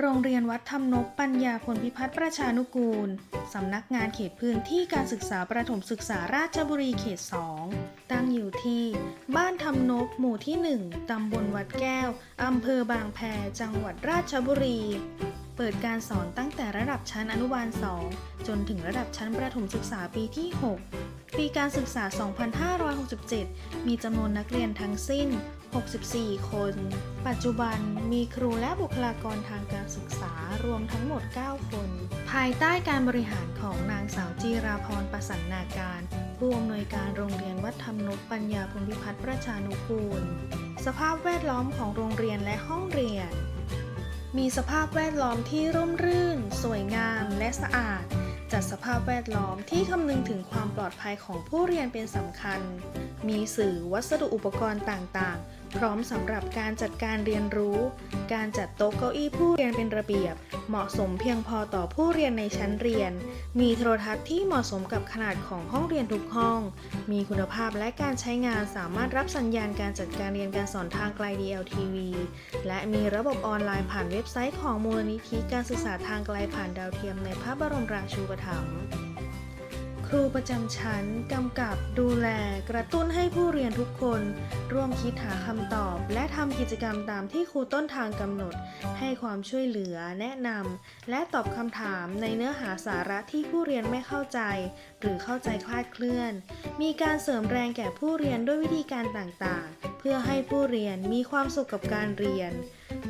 โรงเรียนวัดธรรมนกปัญญาพลพิพัฒน์ประชานุกูล สำนักงานเขตพื้นที่การศึกษาประถมศึกษาราชบุรีเขต 2 ตั้งอยู่ที่ บ้านธรรมนกหมู่ที่ 1 ตำบลวัดแก้ว อำเภอบางแพ จังหวัดราชบุรี เปิดการสอนตั้งแต่ระดับชั้นอนุบาล 2 จนถึงระดับชั้นประถมศึกษาปีที่ 6 ปีการศึกษา 2567 มีจำนวนนักเรียนทั้งสิ้น 64 คน ปัจจุบันมีครูและบุคลากรทางการศึกษารวมทั้งหมด 9 คน ภายใต้การบริหารของนางสาวจีราพรประสันนาการ ผู้อำนวยการโรงเรียนวัดธรรมนกปัญญาพลพิพัฒน์ประชานุกูล สภาพแวดล้อมของโรงเรียนและห้องเรียน มีสภาพแวดล้อมที่ร่มรื่น สวยงาม และสะอาด จัดสภาพแวดล้อมที่คำนึงถึงความปลอดภัยของผู้เรียนเป็นสำคัญ มีสื่อวัสดุอุปกรณ์ต่างๆ พร้อมสำหรับการจัดการเรียนรู้ การจัดโต๊ะเก้าอี้ผู้เรียนเป็นระเบียบ เหมาะสมเพียงพอต่อผู้เรียนในชั้นเรียน มีโทรทัศน์ที่เหมาะสมกับขนาดของห้องเรียนทุกห้อง มีคุณภาพและการใช้งานสามารถรับสัญญาณการจัดการเรียนการสอนทางไกล DLTV และมีระบบออนไลน์ผ่านเว็บไซต์ของมูลนิธิการศึกษาทางไกลผ่านดาวเทียมในพระบรมราชูปถัมภ์ รูประจำชั้นกำกับดูแลกระตุ้นให้ผู้เรียนทุกคน ร่วมคิดหาคำตอบ และทำกิจกรรมตามที่ครูต้นทางกำหนด ให้ความช่วยเหลือแนะนำและตอบคำถามในเนื้อหาสาระที่ผู้เรียนไม่เข้าใจ หรือเข้าใจคลาดเคลื่อน มีการเสริมแรงแก่ผู้เรียนด้วยวิธีการต่างๆ เพื่อให้ผู้เรียนมีความสุขกับการเรียน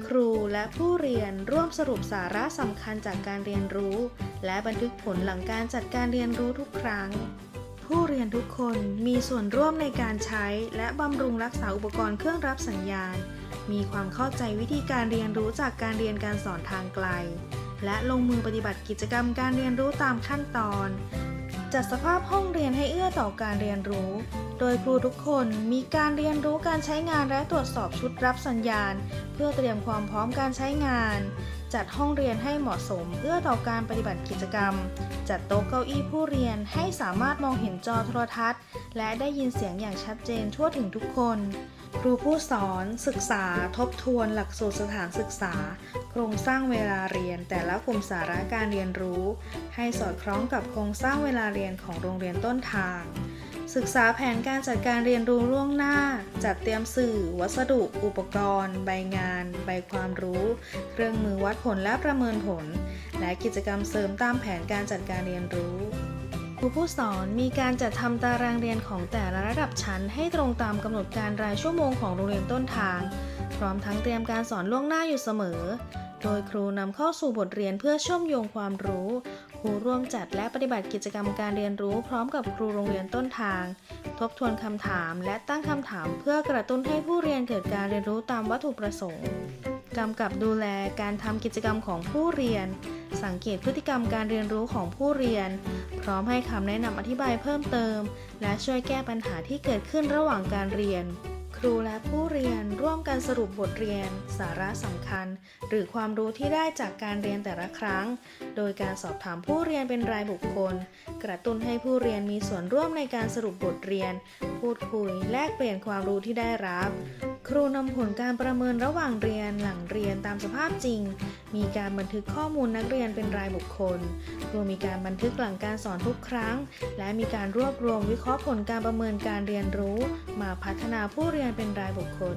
ครูและผู้เรียนร่วมสรุปสาระสำคัญจากการเรียนรู้ และบันทึกผลหลังการจัดการเรียนรู้ทุกครั้ง ผู้เรียนทุกคนมีส่วนร่วมในการใช้และบำรุงรักษาอุปกรณ์เครื่องรับสัญญาณ มีความเข้าใจวิธีการเรียนรู้จากการเรียนการสอนทางไกล และลงมือปฏิบัติกิจกรรมการเรียนรู้ตามขั้นตอน จัดสภาพห้องเรียนให้เอื้อต่อการเรียนรู้ โดยครูทุกคนมีการเรียนรู้การใช้งานและตรวจสอบชุดรับสัญญาณ เพื่อเตรียมความพร้อมการใช้งาน จัดห้องเรียนให้เหมาะสมเอื้อต่อการปฏิบัติกิจกรรม จัดโต๊ะเก้าอี้ผู้เรียนให้สามารถมองเห็นจอโทรทัศน์ และได้ยินเสียงอย่างชัดเจนทั่วถึงทุกคน ครูผู้สอน ศึกษา ทบทวน หลักสูตรสถานศึกษา โครงสร้างเวลาเรียน แต่ละกลุ่มสาระการเรียนรู้ ให้สอดคล้องกับโครงสร้างเวลาเรียนของโรงเรียนต้นทาง ศึกษาแผนการจัดการเรียนรู้ล่วงหน้า จัดเตรียมสื่อ วัสดุ อุปกรณ์ ใบงาน ใบความรู้ เครื่องมือวัดผลและประเมินผล และกิจกรรมเสริมตามแผนการจัดการเรียนรู้ครูผู้สอนมีการจัดทำตารางเรียนของแต่ละระดับชั้น ให้ตรงตามกำหนดการรายชั่วโมงของโรงเรียนต้นทาง พร้อมทั้งเตรียมการสอนล่วงหน้าอยู่เสมอ โดยครูนำเข้าสู่บทเรียนเพื่อเชื่อมโยงความรู้ ครูร่วมจัดและปฏิบัติกิจกรรมการเรียนรู้พร้อมกับครูโรงเรียนต้นทาง ทบทวนคำถามและตั้งคำถามเพื่อกระตุ้นให้ผู้เรียนเกิดการเรียนรู้ตามวัตถุประสงค์กำกับดูแลการทำกิจกรรมของผู้เรียน สังเกตพฤติกรรมการเรียนรู้ของผู้เรียน พร้อมให้คำแนะนำอธิบายเพิ่มเติม และช่วยแก้ปัญหาที่เกิดขึ้นระหว่างการเรียน ครูและผู้เรียนร่วมกันสรุปบทเรียน สาระสำคัญ หรือความรู้ที่ได้จากการเรียนแต่ละครั้ง โดยการสอบถามผู้เรียนเป็นรายบุคคล กระตุ้นให้ผู้เรียนมีส่วนร่วมในการสรุปบทเรียน พูดคุย แลกเปลี่ยนความรู้ที่ได้รับ ครูนำผลการประเมินระหว่างเรียนหลังเรียนตามสภาพจริง มีการบันทึกข้อมูลนักเรียนเป็นรายบุคคล ครวมมีการบันทึกหลังการสอนทุกครั้ง และมีการรวบรวมวิเคราะห์ผลการประเมินการเรียนรู้ มาพัฒนาผู้เรียนเป็นรายบุคคล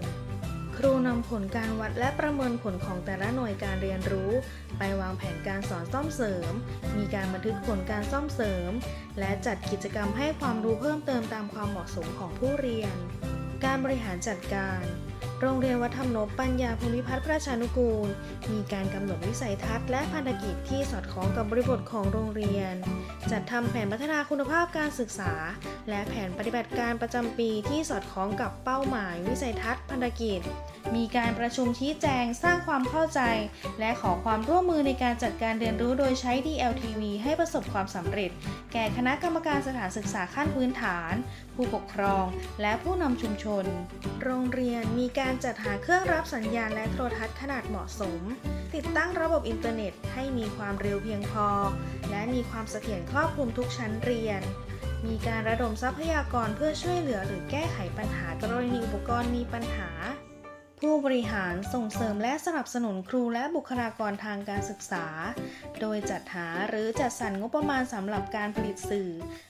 ครูนำผลการวัดและประเมินผลของแต่ละหน่วยการเรียนรู้ ไปวางแผนการสอนซ่อมเสริม มีการบันทึกผลการซ่อมเสริม และจัดกิจกรรมให้ความรู้เพิ่มเติมตามความเหมาะสมของผู้เรียน การบริหารจัดการ โรงเรียนวัฒธรรมนบปัญญาภูมิพัฒน์ประชานุกูล มีการกำหนดวิสัยทัศน์และพันธกิจที่สอดคล้องกับบริบทของโรงเรียน จัดทำแผนพัฒนาคุณภาพการศึกษา และแผนปฏิบัติการประจำปีที่สอดคล้องกับเป้าหมาย วิสัยทัศน์พันธกิจ มีการประชุมชี้แจงสร้างความเข้าใจ และขอความร่วมมือในการจัดการเรียนรู้โดยใช้ DLTV ให้ประสบความสำเร็จ แก่คณะกรรมการสถานศึกษาขั้นพื้นฐาน ผู้ปกครอง และผู้นำชุมชน โรงเรียนมีการจัดหาเครื่องรับสัญญาณและโทรทัศน์ขนาดเหมาะสม ติดตั้งระบบอินเทอร์เน็ตให้มีความเร็วเพียงพอ และมีความเสถียรครอบคลุมทุกชั้นเรียนมีการระดมทรัพยากรเพื่อช่วยเหลือหรือแก้ไขปัญหากรณีอุปกรณ์มีปัญหา ผู้บริหารส่งเสริมและสนับสนุนครูและบุคลากรทางการศึกษา โดยจัดหาหรือจัดสรรงบประมาณสำหรับการผลิตสื่อ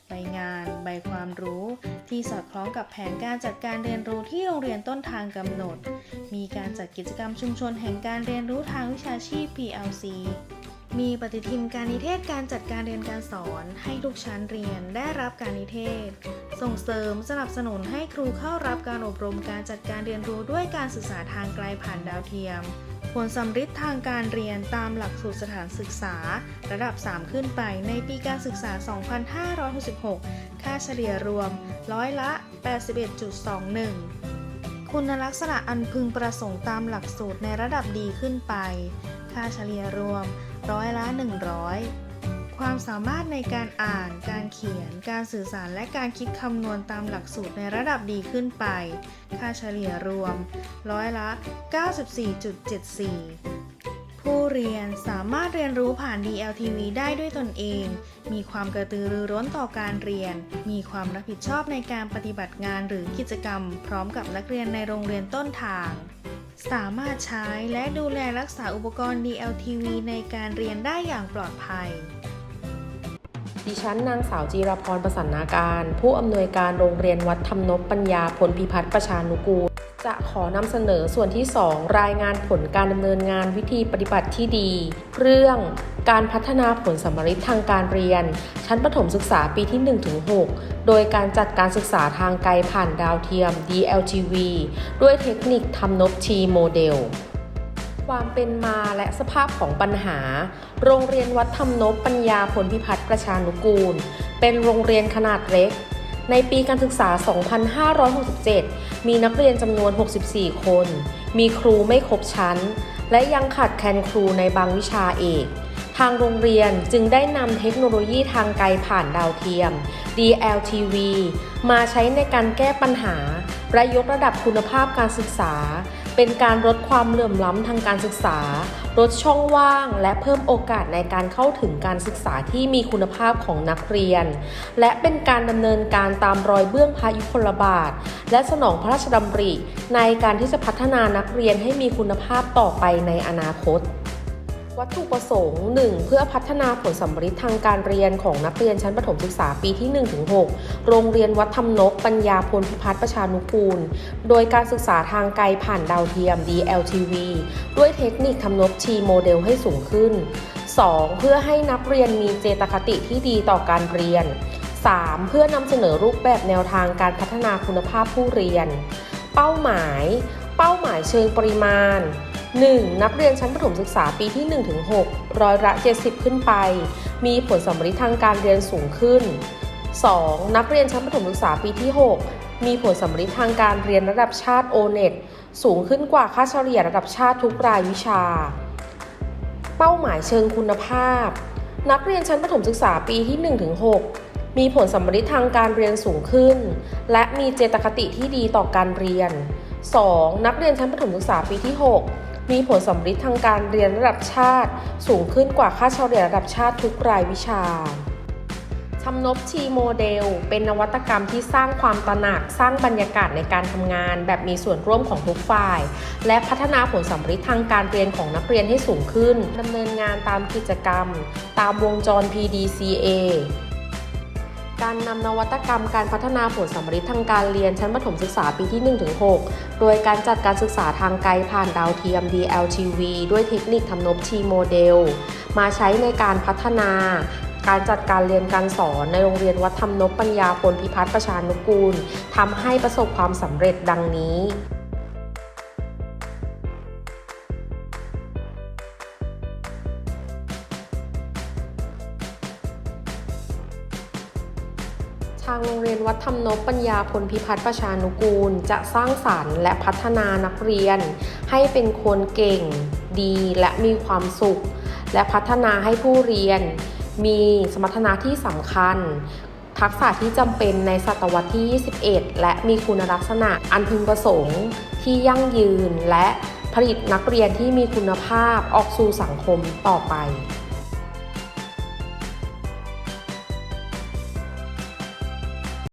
ใบงาน ใบความรู้ ที่สอดคล้องกับแผนการจัดการเรียนรู้ที่โรงเรียนต้นทางกำหนด มีการจัดกิจกรรมชุมชนแห่งการเรียนรู้ทางวิชาชีพ PLC มีปฏิทินการนิเทศการจัดการเรียนการสอนให้ทุกชั้นเรียนได้รับการนิเทศ ส่งเสริมสนับสนุนให้ครูเข้ารับการอบรมการจัดการเรียนรู้ด้วยการศึกษาทางไกลผ่านดาวเทียม ผลสำฤทธิ์ทางการเรียนตามหลักสูตรสถานศึกษา ระดับ 3 ขึ้นไปในปีการศึกษา 2566 ค่าเฉลี่ยรวม ร้อยละ 81.21 คุณลักษณะอันพึงประสงค์ตามหลักสูตรในระดับดีขึ้นไป ค่าเฉลี่ยรวมร้อยละ 100 ความสามารถในการอ่าน การเขียน การสื่อสารและการคิดคำนวณตามหลักสูตรในระดับดีขึ้นไป ค่าเฉลี่ยรวมร้อยละ 94.74ผู้เรียนสามารถเรียนรู้ผ่าน DLTV ได้ด้วยตนเอง มีความกระตือรือร้นต่อการเรียน มีความรับผิดชอบในการปฏิบัติงานหรือกิจกรรม พร้อมกับนักเรียนในโรงเรียนต้นทาง สามารถใช้และดูแลรักษาอุปกรณ์ DLTV ในการเรียนได้อย่างปลอดภัย ดิฉันนางสาวจีรพรประสันนาการ ผู้อำนวยการโรงเรียนวัดธรรมนบปัญญาพลพิพัฒน์ประชานุกูล จะขอนำเสนอส่วนที่ 2 รายงานผลการดำเนินงานวิธีปฏิบัติที่ดี เรื่องการพัฒนาผลสมมฤทธิ์ทางการเรียน ชั้นประถมศึกษาปีที่ 1-6 โดยการจัดการศึกษาทางไกลผ่านดาวเทียม DLTV ด้วยเทคนิคทำนบชีโมเดลความเป็นมาและสภาพของปัญหา โรงเรียนวัดธรรมนพปัญญาผลพิพัฒน์ประชานุกูล เป็นโรงเรียนขนาดเล็ก ในปีการศึกษา 2567 มีนักเรียนจำนวน 64 คน มีครูไม่ครบชั้น และยังขาดแคลนครูในบางวิชาเอกทางโรงเรียนจึงได้นำเทคโนโลยีทางไกลผ่านดาวเทียม DLTV มาใช้ในการแก้ปัญหา และยกระดับคุณภาพการศึกษา เป็นการลดความเหลื่อมล้ำทางการศึกษา ลดช่องว่าง และเพิ่มโอกาสในการเข้าถึงการศึกษาที่มีคุณภาพของนักเรียน และเป็นการดำเนินการตามรอยเบื้องพระยุคลบาท และสนองพระราชดำริ ในการที่จะพัฒนานักเรียนให้มีคุณภาพต่อไปในอนาคต วัตถุประสงค์ 1. เพื่อพัฒนาผลสัมฤทธิ์ทางการเรียนของนักเรียนชั้นประถมศึกษาปีที่ 1-6 โรงเรียนวัดธรรมนพปัญญาพลพิพัฒน์ประชานุกูล โดยการศึกษาทางไกลผ่านดาวเทียม DLTV ด้วยเทคนิคทำนบชีโมเดลให้สูงขึ้น 2. เพื่อให้นักเรียนมีเจตคติที่ดีต่อการเรียน 3. เพื่อนำเสนอรูปแบบแนวทางการพัฒนาคุณภาพผู้เรียน เป้าหมาย เป้าหมายเชิงปริมาณ 1. นักเรียนชั้นประถมศึกษาปีที่ 1-6 ร้อยละ 70 ขึ้นไป มีผลสัมฤทธิ์ทางการเรียนสูงขึ้น 2. นักเรียนชั้นประถมศึกษาปีที่ 6 มีผลสัมฤทธิ์ทางการเรียนระดับชาติ O-NET สูงขึ้นกว่าค่าเฉลี่ยระดับชาติทุกรายวิชา เป้าหมายเชิงคุณภาพ นักเรียนชั้นประถมศึกษาปีที่ 1-6 มีผลสัมฤทธิ์ทางการเรียนสูงขึ้น และมีเจตคติที่ดีต่อการเรียน 2. นักเรียนชั้นประถมศึกษาปีที่ 6 มีผลสัมฤทธิ์ทางการเรียนระดับชาติ สูงขึ้นกว่าค่าเฉลี่ยระดับชาติทุกรายวิชาทำนบชีโมเดล เป็นนวัตกรรมที่สร้างความตระหนักสร้างบรรยากาศในการทำงาน แบบมีส่วนร่วมของทุกฝ่าย และพัฒนาผลสัมฤทธิ์ทางการเรียนของนักเรียนให้สูงขึ้นดำเนินงานตามกิจกรรม ตามวงจร PDCA การนำนวัตกรรมการพัฒนาผลสัมฤทธิ์ทางการเรียนชั้นประถมศึกษาปีที่ 1-6 โดยการจัดการศึกษาทางไกลผ่านดาวเทียม DLTV ด้วยเทคนิคทำนบชีโมเดล มาใช้ในการพัฒนาการจัดการเรียนการสอนในโรงเรียนวัดธรรมนพปัญญาพลพิพัฒน์ประชานุกูลทำให้ประสบความสำเร็จดังนี้ ทางโรงเรียนวัดธรรมนพปัญญาพลพิพัฒน์ประชานุกูล จะสร้างสารรค์และพัฒนานักเรียน ให้เป็นคนเก่ง ดีและมีความสุข และพัฒนาให้ผู้เรียน มีสมรรถนะที่สำคัญ ทักษะที่จำเป็นในศตวรรษที่ 21 และมีคุณลักษณะอันพึงประสงค์ ที่ยั่งยืนและผลิตนักเรียนที่มีคุณภาพออกสู่สังคมต่อไป